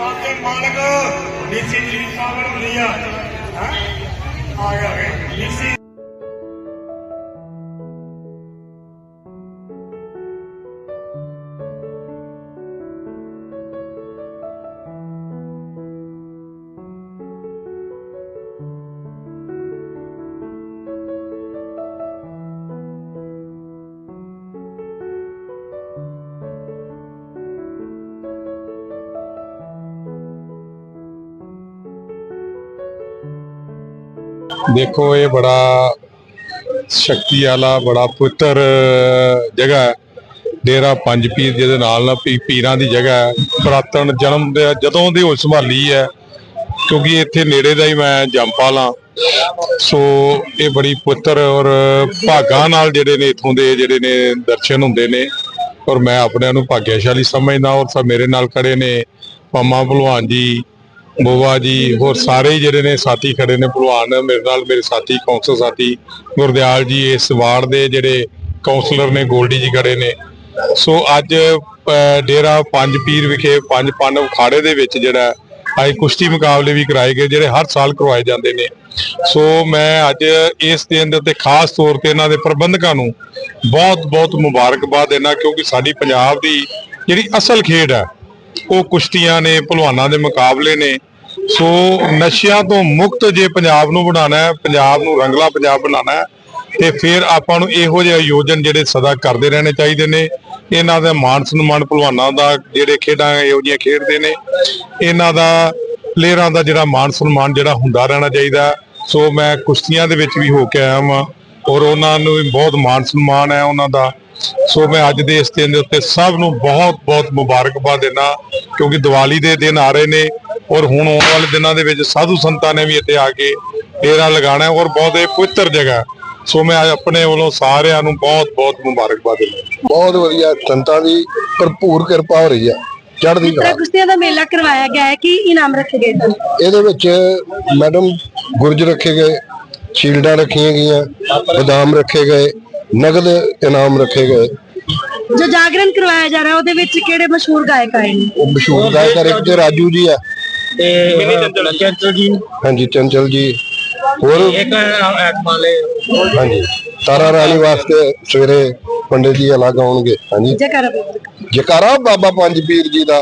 ਅੰਮ੍ਰਿਤਸਰ ਦੇ ਮਾਲਕ ਡੀਸੀ ਜੀ ਸਾਹਿਬ ਨੂੰ ਲਿਆ ਹੈ? ਆ ਗਏ ਡੀਸੀ ਦੇਖੋ, ਇਹ ਬੜਾ ਸ਼ਕਤੀ ਵਾਲਾ, ਬੜਾ ਪਵਿੱਤਰ ਜਗ੍ਹਾ ਹੈ। ਡੇਰਾ ਪੰਜ ਪੀਰ ਜਿਹਦੇ ਨਾਲ ਨਾ ਪੀਰਾਂ ਦੀ ਜਗ੍ਹਾ ਹੈ। ਪੁਰਾਤਨ ਜਨਮ ਦੇ, ਜਦੋਂ ਦੀ ਹੋਸ਼ ਸੰਭਾਲੀ ਹੈ, ਕਿਉਂਕਿ ਇੱਥੇ ਨੇੜੇ ਦਾ ਹੀ ਮੈਂ ਜੰਪਾਲ ਸੋ, ਇਹ ਬੜੀ ਪਵਿੱਤਰ ਔਰ ਭਾਗਾਂ ਨਾਲ ਜਿਹੜੇ ਨੇ ਇਥੋਂ ਦੇ ਜਿਹੜੇ ਨੇ ਦਰਸ਼ਨ ਹੁੰਦੇ ਨੇ, ਔਰ ਮੈਂ ਆਪਣਿਆਂ ਨੂੰ ਭਾਗਿਆਸ਼ਾਲੀ ਸਮਝਦਾ ਔਰ ਸਭ ਮੇਰੇ ਨਾਲ ਖੜੇ ਨੇ। ਪੰਮਾ ਭਲਵਾਨ ਜੀ ਬੋਵਾ ਜੀ, ਹੋਰ ਸਾਰੇ ਜਿਹੜੇ ਨੇ ਸਾਥੀ ਖੜੇ ਨੇ, ਭਲਵਾਨ ਮੇਰੇ ਨਾਲ, ਮੇਰੇ ਸਾਥੀ ਕੌਂਸਲ ਸਾਥੀ, ਗੁਰਦਿਆਲ ਜੀ, ਇਸ ਵਾਰਡ ਦੇ ਜਿਹੜੇ ਕਾਉਂਸਲਰ ਨੇ, ਗੋਲਡੀ ਜੀ ਖੜੇ ਨੇ। ਸੋ ਅੱਜ ਡੇਰਾ ਪੰਜ ਪੀਰ ਵਿਖੇ, ਪੰਜ ਪੰਨ ਅਖਾੜੇ ਦੇ ਵਿੱਚ ਜਿਹੜਾ ਅੱਜ ਕੁਸ਼ਤੀ ਮੁਕਾਬਲੇ ਵੀ ਕਰਾਏ ਗਏ, ਜਿਹੜੇ ਹਰ ਸਾਲ ਕਰਵਾਏ ਜਾਂਦੇ ਨੇ। ਸੋ ਮੈਂ ਅੱਜ ਇਸ ਦਿਨ ਦੇ ਉੱਤੇ ਖਾਸ ਤੌਰ ਤੇ ਇਹਨਾਂ ਦੇ ਪ੍ਰਬੰਧਕਾਂ ਨੂੰ ਬਹੁਤ ਬਹੁਤ ਮੁਬਾਰਕਬਾਦ ਦੇਣਾ ਕਿਉਂਕਿ ਸਾਡੀ ਪੰਜਾਬ ਦੀ ਜਿਹੜੀ ਅਸਲ ਖੇਡ ਹੈ ਉਹ ਕੁਸ਼ਤੀਆਂ ਨੇ, ਭਲਵਾਨਾਂ ਦੇ ਮੁਕਾਬਲੇ ਨੇ। ਸੋ ਨਸ਼ਿਆਂ ਤੋਂ ਮੁਕਤ ਜੇ ਪੰਜਾਬ ਨੂੰ ਬਣਾਉਣਾ ਹੈ, ਪੰਜਾਬ ਨੂੰ ਰੰਗਲਾ ਪੰਜਾਬ ਬਣਾਉਣਾ ਹੈ, ਤੇ ਫਿਰ ਆਪਾਂ ਨੂੰ ਇਹੋ ਜਿਹੇ ਆਯੋਜਨ ਜਿਹੜੇ ਸਦਾ ਕਰਦੇ ਰਹਿਣੇ ਚਾਹੀਦੇ ਨੇ। ਇਹਨਾਂ ਦਾ ਮਾਨ ਸਨਮਾਨ ਭਲਵਾਨਾਂ ਦਾ ਜਿਹੜੇ ਖੇਡਾਂ ਇਹੋ ਜਿਹੀਆਂ ਖੇਡਦੇ ਨੇ, ਇਹਨਾਂ ਦਾ, ਪਲੇਅਰਾਂ ਦਾ ਜਿਹੜਾ ਮਾਨ ਸਨਮਾਨ ਜਿਹੜਾ ਹੁੰਦਾ ਰਹਿਣਾ ਚਾਹੀਦਾ। ਸੋ ਮੈਂ ਕੁਸ਼ਤੀਆਂ ਦੇ ਵਿੱਚ ਵੀ ਹੋ ਕੇ ਆਇਆ ਹਾਂ ਔਰ ਉਹਨਾਂ ਨੂੰ ਵੀ ਬਹੁਤ ਮਾਨ ਸਨਮਾਨ ਹੈ ਉਹਨਾਂ ਦਾ। ਸੋ ਮੈਂ ਅੱਜ ਦੇ ਇਸ ਦਿਨ ਦੇ ਉੱਤੇ ਸਭ ਨੂੰ ਬਹੁਤ ਬਹੁਤ ਮੁਬਾਰਕਬਾਦ ਦੇਣਾ ਕਿਉਂਕਿ ਦੀਵਾਲੀ ਦੇ ਦਿਨ ਆ ਰਹੇ ਨੇ ਔਰ ਹੁਣ ਆਉਣ ਵਾਲੇ ਦਿਨਾਂ ਦੇ ਵਿੱਚ ਸਾਧੂ ਸੰਤਾਂ ਨੇ ਵੀ ਇੱਥੇ ਆ ਕੇ ਡੇਰਾ ਲਗਾਉਣਾ ਹੈ ਔਰ ਬਹੁਤ ਇਹ ਪਵਿੱਤਰ ਜਗ੍ਹਾ ਹੈ। ਸੋ ਮੈਂ ਆਪਣੇ ਵੱਲੋਂ ਸਾਰਿਆਂ ਨੂੰ ਬਹੁਤ ਬਹੁਤ ਮੁਬਾਰਕਬਾਦ ਦਿੰਦਾ ਬਹੁਤ ਵਧੀਆ ਸੰਤਾਂ ਦੀ ਭਰਪੂਰ ਕਿਰਪਾ ਹੋ ਰਹੀ ਆ ਚੜ੍ਹਦੀ ਕਲਾ। ਕੁਸ਼ਤੀਆਂ ਦਾ ਮੇਲਾ ਕਰਵਾਇਆ ਗਿਆ ਹੈ ਕਿ ਇਨਾਮ ਰੱਖੇ ਗਏ ਸਨ? ਇਹਦੇ ਵਿੱਚ ਮੈਡਮ ਗੁਰਜ ਰੱਖੇ ਗਏ ਸ਼ੀਲਡਾਂ ਰੱਖੀਆਂ ਗਈਆਂ ਬਦਾਮ ਰੱਖੇ ਗਏ ਨਗਦ ਇਨਾਮ ਰੱਖੇ ਗਏ। ਜੋ ਜਾਗਰਣ ਕਰਵਾਇਆ ਜਾ ਰਿਹਾ ਉਹਦੇ ਵਿੱਚ ਕਿਹੜੇ ਮਸ਼ਹੂਰ ਗਾਇਕ ਆਏ ਨੇ? ਉਹ ਮਸ਼ਹੂਰ ਗਾਇਕਾਰ ਇੱਕ ਤੇ ਰਾਜੂ ਜੀ ਆ। ਤੇ ਚੰਚਲ ਜੀ। ਹਾਂਜੀ ਚੰਚਲ ਜੀ। ਹੋਰ? ਇੱਕ ਐਕਮਾਲੇ ਹਾਂਜੀ। ਤਾਰਾ ਰਾਣੀ ਵਾਸਤੇ ਸਵੇਰੇ ਪੰਡਿਤ ਜੀ ਅਲੱਗ ਆਉਣਗੇ। ਹਾਂਜੀ। ਜੈਕਾਰਾ ਜਕਾਰਾ ਬਾਬਾ ਪੰਜ ਪੀਰ ਜੀ ਦਾ